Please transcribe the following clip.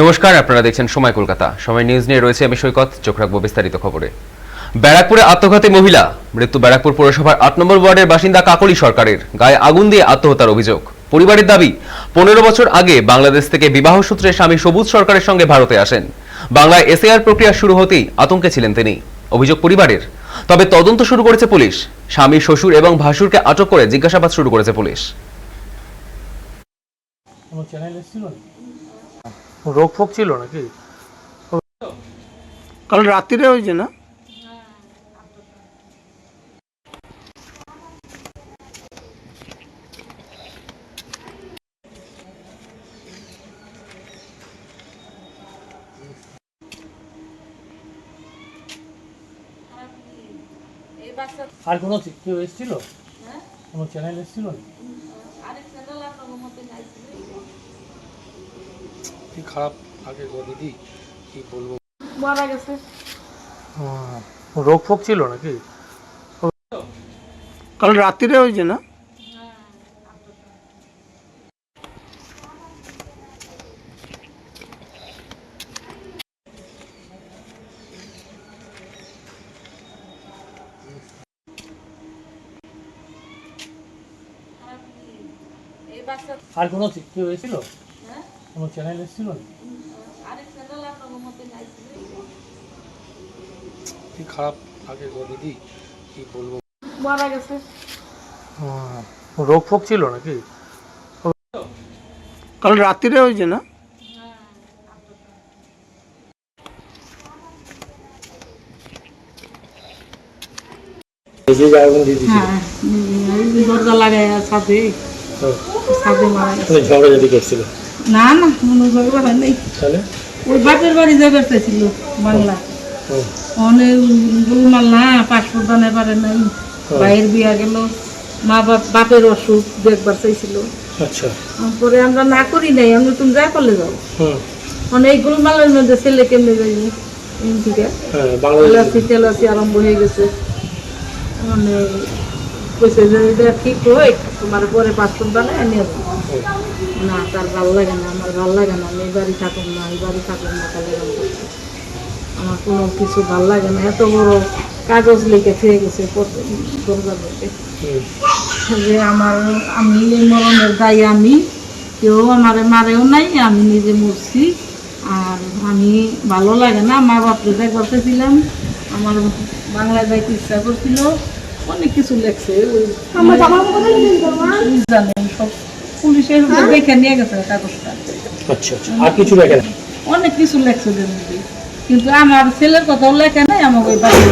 নমস্কার, আপনারা দেখছেন সময় কলকাতা। সময় নিউজ নিয়ে রয়েছে আমি সৈকত, চোখ রাখব বিস্তারিত খবরে। ব্যারাকপুরে আত্মঘাতী মহিলা, মৃত্যু ব্যারাকপুর পৌরসভার আট নম্বর ওয়ার্ডের বাসিন্দা কাকলি সরকারের, গায়ে আগুন দিয়ে আত্মহত্যার অভিযোগ। পরিবারের দাবি, পনেরো বছর আগে বাংলাদেশ থেকে বিবাহ সূত্রে স্বামী সবুজ সরকারের সঙ্গে ভারতে আসেন। বাংলায় এসএআর প্রক্রিয়া শুরু হতেই আতঙ্কে ছিলেন তিনি। অভিযোগ পরিবারের। তবে তদন্ত শুরু করেছে পুলিশ। স্বামী, শ্বশুর এবং ভাসুরকে আটক করে জিজ্ঞাসাবাদ শুরু করেছে পুলিশ। রোগ ফোক ছিল নাকি? কাল রাত্রিরে হয়েছে না? আর কোনো এসেছিল? কোনো চ্যানেল এসেছিল? কি খারাপ আগে গো দিদি কি বলব? মারা গেছে। রোগ ফোক ছিল নাকি? কাল রাত্রিরে হয়েছে না? আর কোনো চি- কোনো চ্যানেল এসেছিল? কি খারাপ আগে গো দিদি? কি বলব? মারা গেছে। রোগ ফোক ছিল নাকি? কাল রাত্রিরে হয়েছে না? হ্যাঁ দরজা লাগাই সাথে সাথে মারা গেছে। ঝগড়া যদি করছিল। না না কোনো ঝগড়া হয় নাই। ওই বাপের বাড়ি যাবে ছিল বাংলা। অনেক রুমাল না পাসপোর্ট বানাই পারে নাই। ভাইয়ের বিয়া গেল মা বাপ বাপের অসুখ দেখবার চাইছিল। আচ্ছা। পরে আমরা না করি নাই আমরা তুমি যা করলে যাও। অনেক গোলমালের মধ্যে ছেলে কেমনে যাই তেলাসি তেলাসি আরম্ভ হয়ে গেছে। মানে কইছে যে এটা ঠিক হয়, তোমার পরে পাসপোর্ট বানায় নিয়ে না, তার ভালো লাগে না, আমার ভালো লাগে না। আমি বাড়ি থাকুন না, এই বাড়ি থাকুন না তাহলে আমার কোনো কিছু ভালো লাগে না। এত বড় কাগজ লিখে থেকে গেছে প্রত্যেক দরজার যে আমার, আমি মরণের দায়ী আমি। কেউ আমারে মারেও নাই, আমি নিজে মরছি। আর আমি ভালো লাগে না মা বাপরে দেখবার চাইছিলাম আমার বাংলায় যাইতে ইচ্ছা করছিল। অনেক কিছু লেখছে। ওই কি জানে সব পুলিশের দেখে নিয়ে গেছে কাগজটা। আচ্ছা আচ্ছা। আর কিছু অনেক কিছু লেখছে কিন্তু আমার ছেলের কথাও লেখে নাই আমাকে ওই বাড়ির।